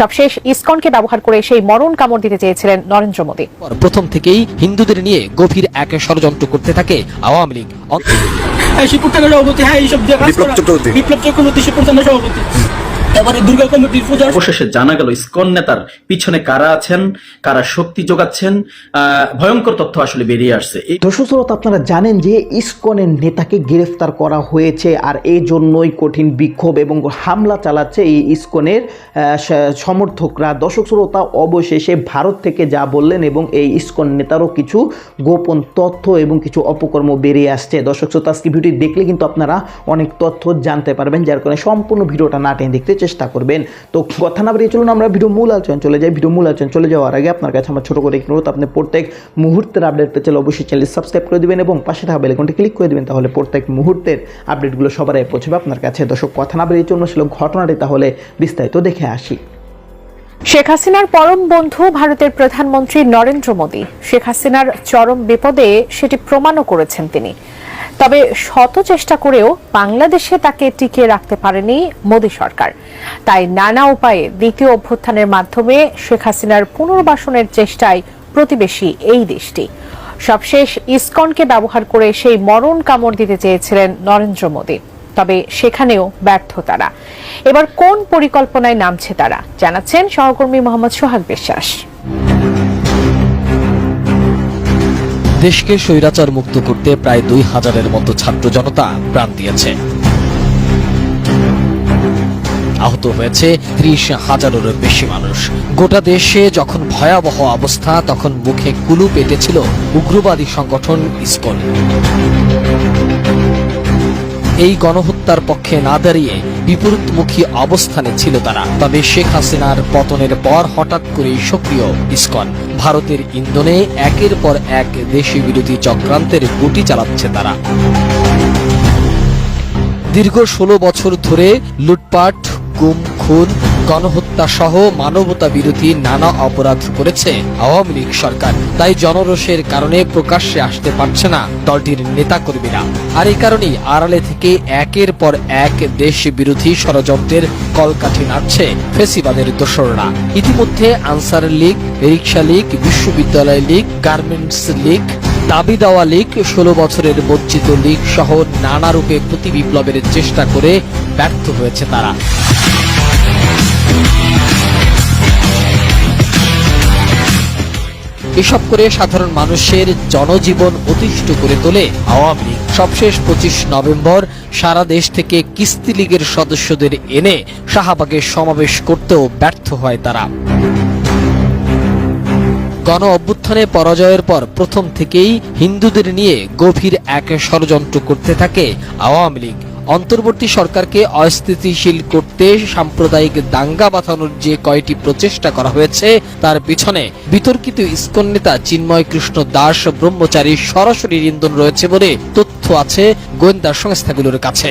সবশেষ ইসকনকে ব্যবহার করে সেই মরণ কামড় দিতে চেয়েছিলেন নরেন্দ্র মোদী। পর প্রথম থেকেই হিন্দুদের নিয়ে গভীর এক ষড়যন্ত্র করতে থাকে আওয়ামী লীগ। হ্যাঁ হ্যাঁ বিপ্লব চক্রবর্তী। বিপ্লব চক্রবর্তী শিবপুর সভাপতি। এবারে দুর্গা কমিটির পূজার অবশেষে জানা গেল ইসকন নেতার পিছনে কারা আছেন কারা শক্তি যোগাচ্ছেন আহ, ভয়ঙ্কর তথ্য আসলে বেরিয়ে আসছে। দর্শক শ্রোতা আপনারা জানেন যে ইসকনের নেতাকে গ্রেফতার করা হয়েছে আর এই জন্যই কঠিন বিক্ষোভ এবং হামলা চালাচ্ছে এই ইসকনের সমর্থকরা। দর্শক শ্রোতা অবশেষে ভারত থেকে যা বললেন এবং এই ইসকন নেতারও কিছু গোপন তথ্য এবং কিছু অপকর্ম বেরিয়ে আসছে। দর্শক শ্রোতা আজকে ভিডিওটি দেখলে কিন্তু আপনারা অনেক তথ্য জানতে পারবেন যার কারণে সম্পূর্ণ ভিডিওটা না টেনে দেখতে চেষ্টা করবেন। তো কথা না বেরিয়ে চলুন, আমরা ভিডিও মূল আলোচনা চলে যাই। ভিডিও মূল আলোচনা চলে যাওয়ার আগে আপনার কাছে আমার ছোট করে অনুরোধ। আপনি প্রত্যেক মুহূর্তের আপডেট পেতে চাইলে অবশ্যই চ্যানেল সাবস্ক্রাইব করে দিবেন এবং পাশে থাকা বেলাইকনটি ক্লিক করে দিবেন, তাহলে প্রত্যেক মুহূর্তের আপডেটগুলো সবার আগে পৌঁছবে আপনার কাছে। দর্শক, কথা না বেরিয়ে চলুন ছিল ঘটনাটি তাহলে বিস্তারিত দেখে আসি। শেখ হাসিনার পরম বন্ধু ভারতের প্রধানমন্ত্রী নরেন্দ্র মোদী। শেখ হাসিনার চরম বিপদে সেটি প্রমাণও করেছেন তিনি। তবে শত চেষ্টা করেও বাংলাদেশে তাকে টিকিয়ে রাখতে পারেনি মোদী সরকার। তাই নানা উপায়ে দ্বিতীয় অভ্যুত্থানের মাধ্যমে শেখ হাসিনার পুনর্বাসনের চেষ্টায় প্রতিবেশী এই দেশটি। সবশেষ ইসকনকে ব্যবহার করে সেই মরণ কামড় দিতে চেয়েছিলেন নরেন্দ্র মোদী। তবে সেখানেও ব্যর্থ তারা। এবার কোন পরিকল্পনায় নামছে তারা, জানাচ্ছেন সহকর্মী মোহাম্মদ সোহাগ বিশ্বাস। দেশকে স্বৈরাচার মুক্ত করতে প্রায় দুই হাজারের মতো ছাত্র জনতা প্রাণ দিয়েছে। আহত হয়েছে ত্রিশ হাজারেরও বেশি মানুষ। গোটা দেশে যখন ভয়াবহ অবস্থা, তখন মুখে কুলু পেটেছিল উগ্রবাদী সংগঠন ইসকন। এই গণহত্যার পক্ষে না দাঁড়িয়ে বিপরীতমুখী অবস্থানে ছিল তারা। তবে শেখ হাসিনার পতনের পর হঠাৎ করেই সক্রিয় ইসকন। ভারতের ইন্ধনে একের পর এক দেশি বিরোধী চক্রান্তের গুটি চালাচ্ছে তারা। দীর্ঘ ষোলো বছর ধরে লুটপাট, গুম, খুন গণহত্যা সহ মানবতা বিরোধী নানা অপরাধ করেছে আওয়ামী লীগ সরকার। তাই জনরোষের কারণে প্রকাশ্যে আসতে পারছে না দলটির নেতাকর্মীরা। আর এই কারণেই আড়ালে থেকে একের পর এক দেশ বিরোধী ষড়যন্ত্রের কলকাঠি নাড়ছে ফেসিবাদের দোসররা। ইতিমধ্যে আনসার লীগ রিক্সা লীগ, বিশ্ববিদ্যালয় লীগ, গার্মেন্টস লীগ, দাবি দেওয়া লীগ, ষোলো বছরের বঞ্চিত লীগ সহ নানা রূপে প্রতি বিপ্লবের চেষ্টা করে ব্যর্থ হয়েছে তারা। এসব করে সাধারণ মানুষের জনজীবন অতিষ্ঠ করে তোলে আওয়ামী লীগ। সবশেষ পঁচিশ নভেম্বর সারা দেশ থেকে কিস্তি লীগের সদস্যদের এনে শাহবাগে সমাবেশ করতেও ব্যর্থ হয় তারা। গণ অভ্যুত্থানে পরাজয়ের পর প্রথম থেকেই হিন্দুদের নিয়ে গভীর এক ষড়যন্ত্র করতে থাকে আওয়ামী লীগ। অন্তর্বর্তী সরকারকে অস্থিতিশীল করতে সাম্প্রদায়িক দাঙ্গা বাঁধানোর যে কয়টি প্রচেষ্টা করা হয়েছে, তার পিছনে বিতর্কিত ইস্কন নেতা চিন্ময় কৃষ্ণ দাস ব্রহ্মচারী সরাসরি ইন্ধন রয়েছে বলে তথ্য আছে গোয়েন্দা সংস্থাগুলোর কাছে।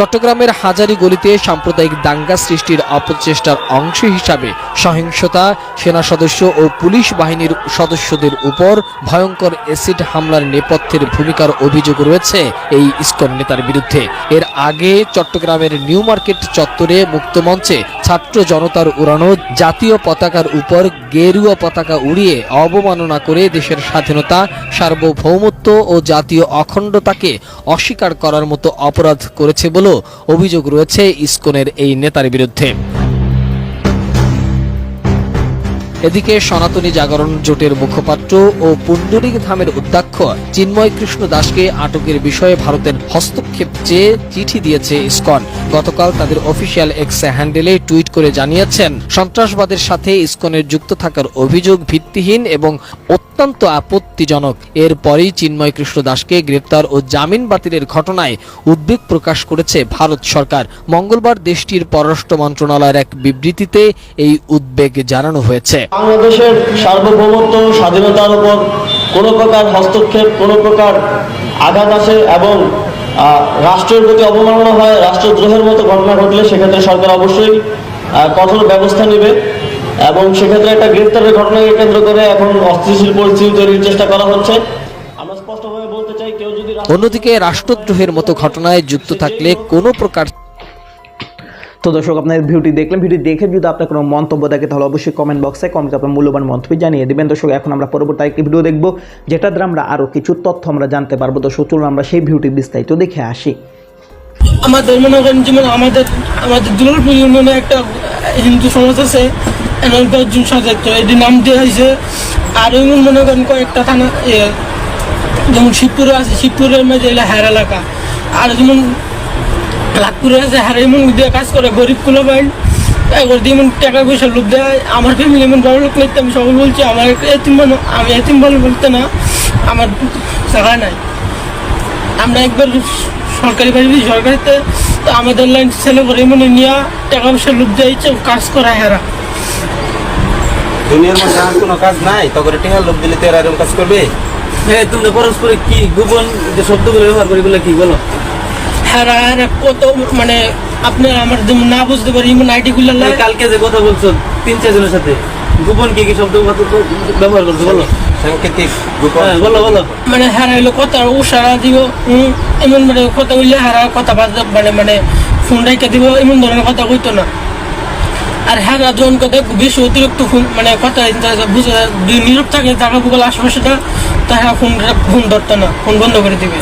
চট্টগ্রামের হাজারি গলিতে সাম্প্রদায়িক দাঙ্গা সৃষ্টির অপচেষ্টার অংশ হিসাবে সহিংসতা, সেনা সদস্য ও পুলিশ বাহিনীর সদস্যদের উপর ভয়ঙ্কর এসিড হামলার নেপথ্যের ভূমিকার অভিযোগ রয়েছে এই ইস্কন নেতার বিরুদ্ধে। এর আগে চট্টগ্রামের নিউ মার্কেট চত্বরে মুক্তমঞ্চে ছাত্র জনতার উড়ানো জাতীয় পতাকার উপর গেরুয়া পতাকা উড়িয়ে অবমাননা করে দেশের স্বাধীনতা, সার্বভৌমত্ব ও জাতীয় অখণ্ডতাকে অস্বীকার করার মতো অপরাধ করেছে বলেও অভিযোগ রয়েছে ইস্কনের এই নেতার বিরুদ্ধে। এদিকে সনাতনী জাগরণ জোটের মুখপাত্র ও পুণ্ডরিক ধামের অধ্যক্ষ চিন্ময় কৃষ্ণ দাসকে আটকের বিষয়ে ভারতের হস্তক্ষেপ চেয়ে চিঠি দিয়েছে ইসকন। গতকাল তাদের অফিসিয়াল এক্স হ্যান্ডেলে টুইট করে জানিয়েছেন, সন্ত্রাসবাদের সাথে ইসকনের যুক্ত থাকার অভিযোগ ভিত্তিহীন এবং অত্যন্ত আপত্তিজনক। এরপরেই চিন্ময় কৃষ্ণ দাসকে গ্রেপ্তার ও জামিন বাতিলের ঘটনায় উদ্বেগ প্রকাশ করেছে ভারত সরকার। মঙ্গলবার দেশটির পররাষ্ট্র মন্ত্রণালয়ের এক বিবৃতিতে এই উদ্বেগ জানানো হয়েছে। বাংলাদেশের সার্বভৌমত্ব, স্বাধীনতার উপর কোনো প্রকার হস্তক্ষেপ, কোনো প্রকার আঘাত আসে এবং রাষ্ট্রের প্রতি অবমাননা হয়, রাষ্ট্রদ্রোহের মতো ঘটনা ঘটলে সেক্ষেত্রে সরকার অবশ্যই কঠোর ব্যবস্থা নেবে এবং সেক্ষেত্রে একটা গ্রেপ্তারের ঘটনাকে কেন্দ্র করে এখন অস্থিতিশীল পরিস্থিতি তৈরির চেষ্টা করা হচ্ছে। আমরা স্পষ্টভাবে বলতে চাই কেউ যদি রাষ্ট্র- অন্যদিকে রাষ্ট্রদ্রোহের মতো ঘটনায় যুক্ত থাকলে কোনো প্রকার তো দর্শক আপনার ভিডিওটি দেখলেন ভিডিও দেখে যদি আপনার কোনো মন্তব্য থাকে তাহলে অবশ্যই কমেন্ট বক্সে কমেন্ট আপনার মূল্যবান মন্তব্য জানিয়ে দেবেন। দর্শক এখন আমরা পরবর্তী একটি ভিডিও দেখব যেটা দ্বারা আমরা আরও কিছু তথ্য আমরা জানতে পারব। দর্শক চলুন আমরা সেই ভিডিওটি বিস্তারিত দেখে আসি। আমাদের মনে করেন যেমন আমাদের আমাদের দুর্গাপুর ইউনিয়নে একটা হিন্দু সমাজ আছে দশজন সদস্য এটি নাম দেওয়া হয়েছে। আর এমন মনে করেন কয়েকটা থানা যেমন শিবপুরে আছে শিবপুরের মধ্যে এলা হার এলাকা। আর যেমন লাখপুরে আছে হার এমন দিয়ে কাজ করে, গরিব কুলো বাইন একবার এমন টাকা পয়সা লোক দেয়। আমার ফ্যামিলি এমন বড় লোক নিতে আমি সবাই বলছি, আমার এতিম বানো আমি এতিম বলে বলতে না, আমার জায়গা নাই। আমরা একবার সরকারি বাড়ি সরকারিতে তো আমাদের লাইন ছেলে করে মানে নিয়ে টাকা পয়সা লোক যাইছে কাজ করা হেরা। দুনিয়ার মধ্যে আর কোনো কাজ নাই? তখন টেহার লোক দিলে তো এরা এরকম কাজ করবে? হ্যাঁ তোমরা পরস্পরে কি গোপন যে শব্দগুলো ব্যবহার করি বলে কি বলো? হেরা কত মানে আপনার আমার যেমন না বুঝতে পারি এমন আইডি গুলো তুমি কালকে যে কথা বলছো তিন চারজনের সাথে গোপন কি কি শব্দ ব্যবহার করছ বলো। সাংকেতিক গোপন। হ্যাঁ, বলো বলো। মানে হেরা হইল কথা দিব এমন মানে কথা বললে হেরা কথা বাজ মানে মানে ফোন রেখে দিব এমন ধরনের কথা কইতো না। আর যখন কথা বেশি অতিরিক্ত ফোন মানে কথা বুঝে দুই নীরব থাকে জায়গা বুকল আশেপাশেটা তা হ্যাঁ ফোন ফোন ধরতো না ফোন বন্ধ করে দিবে।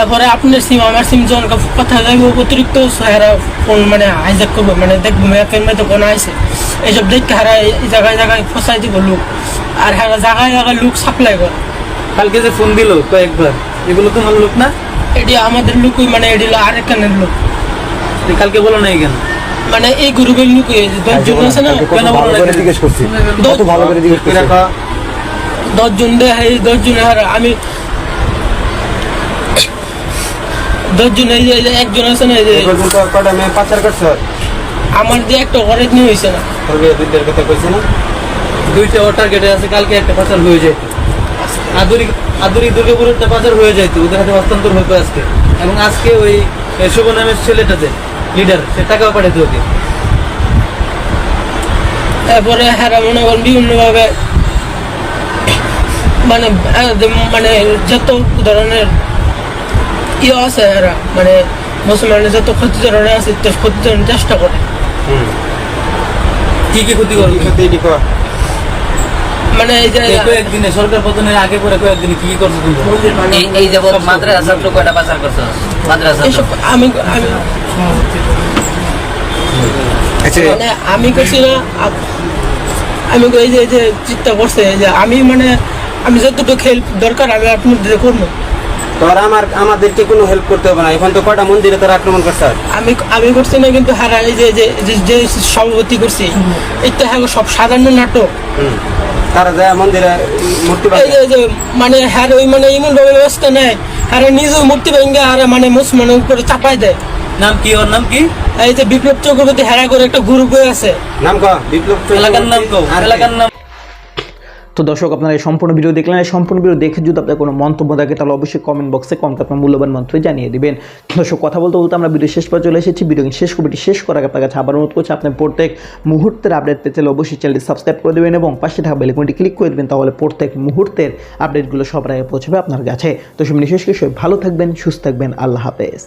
তারপরে আপনার সিম আমার সিম যখন কথা যাইব অতিরিক্ত হেরা ফোন মানে হাইজাক করব মানে দেখব ম্যাপের মধ্যে কোনো আইসে এইসব দেখতে হারা জায়গায় জায়গায় ফসাই দিব লোক। আর হারা জায়গায় জায়গায় লোক সাপ্লাই করে। কালকে যে ফোন দিল কয়েকবার এগুলো তোমার লোক না? এটি আমাদের লোকই মানে এটি হলো আরেকখানের লোক। তুমি কালকে বলো নাই কেন? মানে এই গ্রুপের লোক দশজন আছে না? কেন বলো নাই জিজ্ঞেস করছি। কত ভালো করে জিজ্ঞেস করছি? দশজন দেয় দশজন হারা আমি দশজন এই যে একজন আছে না এই যে কটা মেয়ে? পাচার করছ আমার দিয়ে একটা ঘরে নিয়ে হয়েছে না। দুইটার কথা কইছে না। দুইটা ও টার্গেটে আছে কালকে একটা পাচার হয়ে যায় আদুরি আদুরি দুর্গাপুরেরটা পাচার হয়ে যাইতো ওদের হাতে হস্তান্তর হতো আজকে। এবং আজকে ওই শুভ নামের ছেলেটা যে লিডার সে টাকাও পাঠাতে ওকে। তারপরে হারা মনে করেন বিভিন্নভাবে মানে মানে যত ধরনের ইয়ে আছে এরা মানে মুসলমানের যত ক্ষতি ধরনের আছে তো ক্ষতি ধরনের চেষ্টা করে কি কি ক্ষতি করবে মানে এই যে কয়েকদিনে সরকার পতনের আগে পরে কয়েকদিনে কি কি করছ তুমি? এই এই মাদ্রাসা তো কয়টা পাচার করছ মাদ্রাসা আমি আমি মানে আমি করছি না আমি এই যে এই যে চিন্তা করছে যে আমি মানে আমি যতটুকু হেল্প দরকার আমি আপনাদের করব তোর আমার আমাদেরকে কোনো হেল্প করতে হবে না। এখন তো কটা মন্দিরে তারা আক্রমণ করছে? আমি আমি করছি না কিন্তু হারা যে যে যে- সভাপতি করছি এটা হ্যাঁ সব সাধারণ নাটক। তারা যায় মন্দিরে মূর্তি এই মানে হ্যাঁ ওই মানে এমন ভাবে ব্যবস্থা নেয় হ্যাঁ নিজে মূর্তি ভেঙে আর মানে মুসলমানের উপরে চাপাই দেয়। নাম কি ওর নাম কি? এই যে বিপ্লব চক্রবর্তী হেরা করে একটা গ্রুপ আছে। নাম ক বিপ্লব এলাকার নাম কো? এলাকার নাম তো দর্শক, আপনারা এই সম্পূর্ণ ভিডিও দেখলেন। এই সম্পূর্ণ ভিডিও দেখে যদি আপনার কোনো মন্তব্য থাকে, তাহলে অবশ্যই কমেন্ট বক্সে কমেন্ট আপনার মূল্যবান মন্তব্য জানিয়ে দেবেন। দর্শক, কথা বলতে বলতে আমরা ভিডিও শেষ পর চলে এসেছি। ভিডিও শেষ, কবিটি শেষ করার আপনার কাছে আবার অনুরোধ করছি, আপনি প্রত্যেক মুহূর্তের আপডেট পেতে অবশ্যই চ্যানেলটি সাবস্ক্রাইব করে দেবেন এবং পাশে থাকা বেলকনটি ক্লিক করে দেবেন, তাহলে প্রত্যেক মুহূর্তের আপডেটগুলো সবার আগে পৌঁছবে আপনার কাছে। তো সব নিঃশেষ ভালো থাকবেন, সুস্থ থাকবেন। আল্লাহ হাফেজ।